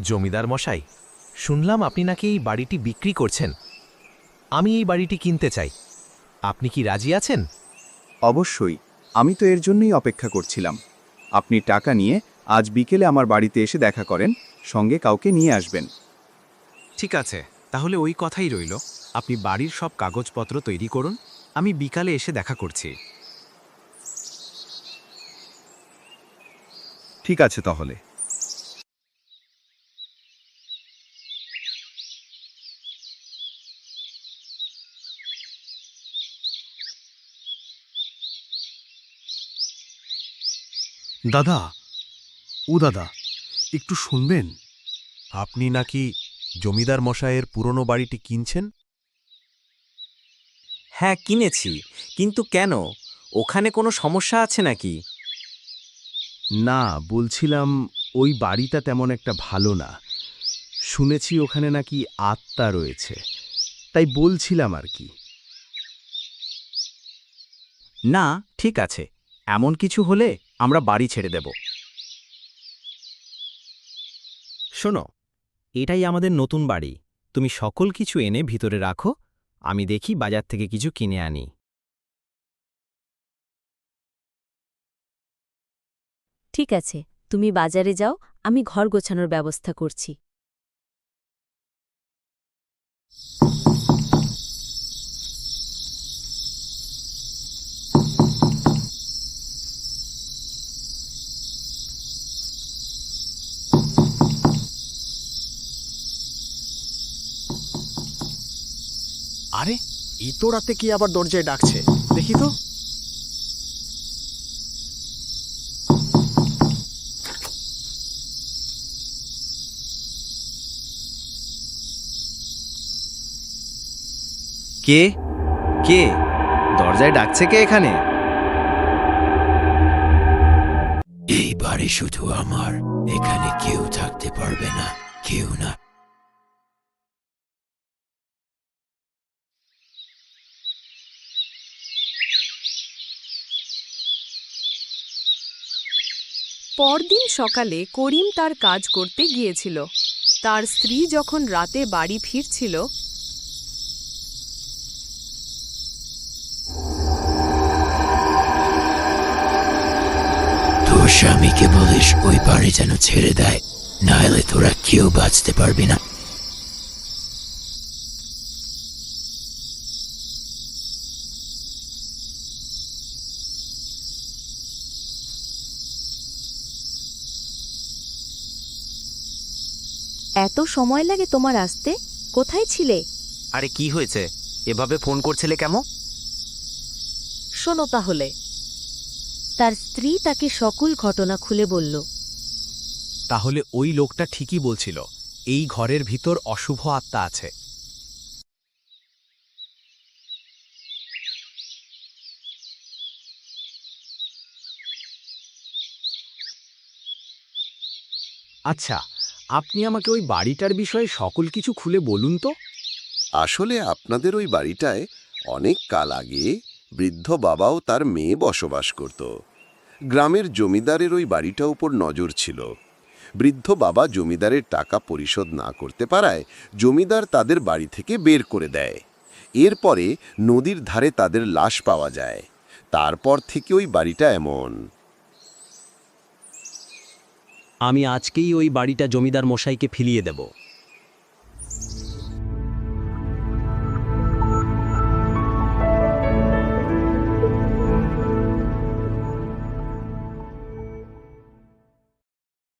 জমিদার মশাই শুনলাম আপনি নাকি এই বাড়িটি বিক্রি করছেন। আমি এই বাড়িটি কিনতে চাই। আপনি কি রাজি আছেন? অবশ্যই আমি তো এর জন্যই অপেক্ষা করছিলাম। আপনি টাকা নিয়ে আজ বিকেলে আমার বাড়িতে এসে দেখা করেন সঙ্গে কাউকে নিয়ে আসবেন। ঠিক আছে তাহলে ওই কথাই রইল। আপনি বাড়ির সব কাগজপত্র তৈরি করুন আমি বিকালে এসে দেখা করছি। ঠিক আছে তাহলে। দাদা ও দাদা একটু শুনবেন। আপনি নাকি জমিদার মশায়ের পুরনো বাড়িটি কিনছেন? হ্যাঁ কিনেছি। কিন্তু কেন? ওখানে কোনো সমস্যা আছে নাকি? না বলছিলাম ওই বাড়িটা তেমন একটা ভালো না। শুনেছি ওখানে নাকি আত্মা রয়েছে। তাই বলছিলাম আর কি। না ঠিক আছে। এমন কিছু হলে আমরা বাড়ি ছেড়ে দেব। শোনো, এটাই আমাদের নতুন বাড়ি। তুমি সকল কিছু এনে ভিতরে রাখো, আমি দেখি বাজার থেকে কিছু কিনে আনি। ঠিক আছে, তুমি বাজারে যাও, আমি ঘর গোছানোর ব্যবস্থা করছি। আরে এত রাতে কি আবার দরজায় ডাকছে? দেখি তো। কে? কে? দরজায় ডাকছে কে এখানে? এই বাড়ি শুধু আমার। এখানে কেউ থাকতে পারবে না। কেউ না। পরদিন সকালে করিম তার কাজ করতে গিয়েছিল। তার স্ত্রী যখন রাতে বাড়ি ফিরছিল, তোর স্বামীকে বলিস ওই বাড়ি যেন ছেড়ে দেয় না হলে তোরা কেউ বাঁচতে পারবি না। এত সময় লাগে তোমার আসতে? কোথায় ছিলে? আরে কি হয়েছে? এভাবে ফোন করছিলে কেমন শোনো তাহলে। তার স্ত্রী তাকে সকল ঘটনা খুলে বলল। তাহলে ওই লোকটা ঠিকই বলছিল এই ঘরের ভিতর অশুভ আত্মা আছে। আচ্ছা আপনি আমাকে ওই বাড়িটার বিষয়ে সকল কিছু খুলে বলুন তো। আসলে আপনাদের ওই বাড়িটায় অনেক কাল আগে বৃদ্ধ বাবাও তার মেয়ে বসবাস করত। গ্রামের জমিদারের ওই বাড়িটা উপর নজর ছিল। বৃদ্ধ বাবা জমিদারের টাকা পরিশোধ না করতে পারায় জমিদার তাদের বাড়ি থেকে বের করে দেয়। এরপরে নদীর ধারে তাদের লাশ পাওয়া যায়। তারপর থেকে ওই বাড়িটা এমন। আমি আজকেই ওই বাড়িটা জমিদার মশাইকে ফিরিয়ে দেব।